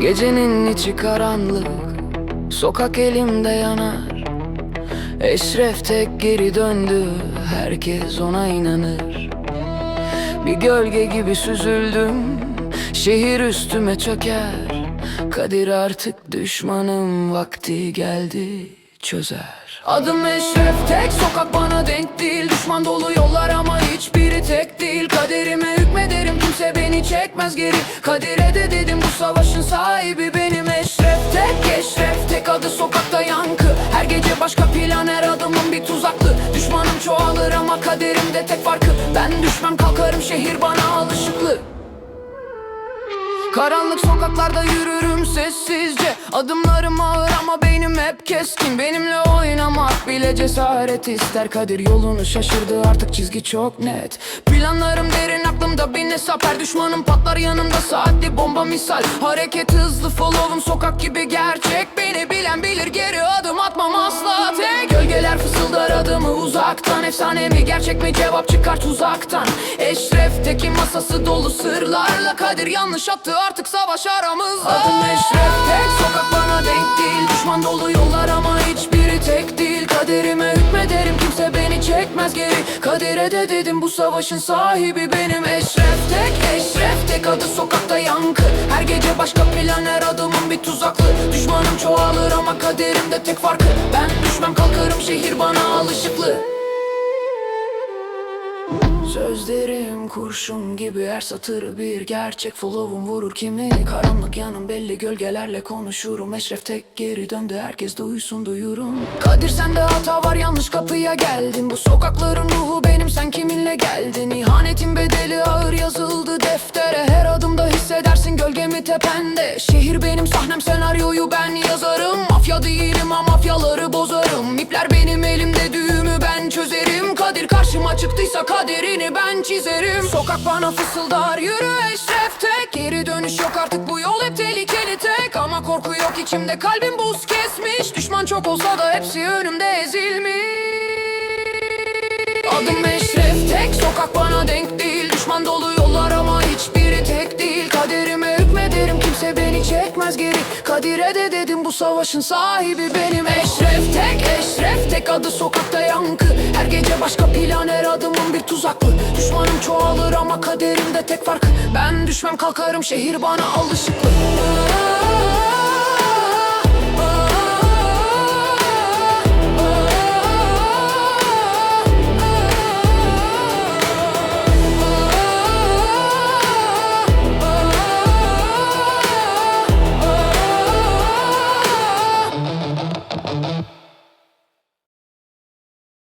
Gecenin içi karanlık Sokak elimde yanar. Eşref tek geri döndü Herkes ona inanır. Bir gölge gibi süzüldüm Şehir üstüme çöker. Kadir artık düşmanım Vakti geldi çözer. Adım Eşref tek sokak bana denk değil. Düşman dolu yollar ama hiçbiri tek değil. Kaderime hükmederim kimse beni çekmez geri. Kadir'e de dedim bu savaşın sahibi benim Eşref. Tek Eşref tek adı sokakta yankı. Her gece başka plan her adımın bir tuzaklı. Düşmanım çoğalır ama kaderimde tek farkı. Ben düşmem kalkarım şehir bana Karanlık sokaklarda yürürüm sessizce. Adımlarım ağır ama beynim hep keskin. Benimle oynamak bile cesaret ister. Kadir yolunu şaşırdı artık çizgi çok net. Planlarım derin aklımda bin hesap. Her düşmanım patlar yanımda saatli bomba misal. Hareket hızlı follow'um sokak gibi gerçek. Beni bilen bilir geri adımı uzaktan. Efsane mi gerçek mi? Cevap çıkar tuzaktan. Eşref'teki masası dolu sırlarla Kadir yanlış attı artık savaş aramızda. Adım Eşref tek sokak bana denk değil. Düşman dolu yollar ama hiçbiri tek değil. Kaderime hükmederim kimse beni çekmez geri. Kadir'e de dedim bu savaşın sahibi benim. Eşref tek Eşref tek adı sokakta yankı. Her gece başka plan her adımın bir tuzaklı. Düşmanım çoğalır ama kaderimde tek farkı Sözlerim kurşun gibi her satırı bir gerçek. Follow'um vurur kimi Karanlık yanım belli. Gölgelerle konuşurum Eşref tek geri döndü. Herkes duysun duyurum. Kadir sende hata var yanlış kapıya geldin. Bu sokakların ruhu benim sen kiminle geldin? İhanetin bedeli ağır yazıldı deftere. Her adımda hissedersin gölgemi tepende. Şehir benim sahnem senaryoyu ben yazarım. Mafya değilim ama mafyaları bozarım. İpler benim Çıktıysa kaderini ben çizerim. Sokak bana fısıldar yürü eşref tek. Geri dönüş yok artık bu yol hep tehlikeli tek. Ama korku yok içimde kalbim buz kesmiş. Düşman çok olsa da hepsi önümde ezilmiş. Adım Eşref tek. Sokak bana denk değil. Düşman dolu yollar ama hiçbiri tek değil. Kaderime hükmederim kimse beni çekmez geri. Kadir'e de dedim bu savaşın sahibi benim. Eşref tek Eşref tek. Adı sokakta yankı Her gece başka plan her adımın bir tuzaklı. Düşmanım çoğalır ama kaderimde tek fark. Ben düşmem kalkarım şehir bana alışıklı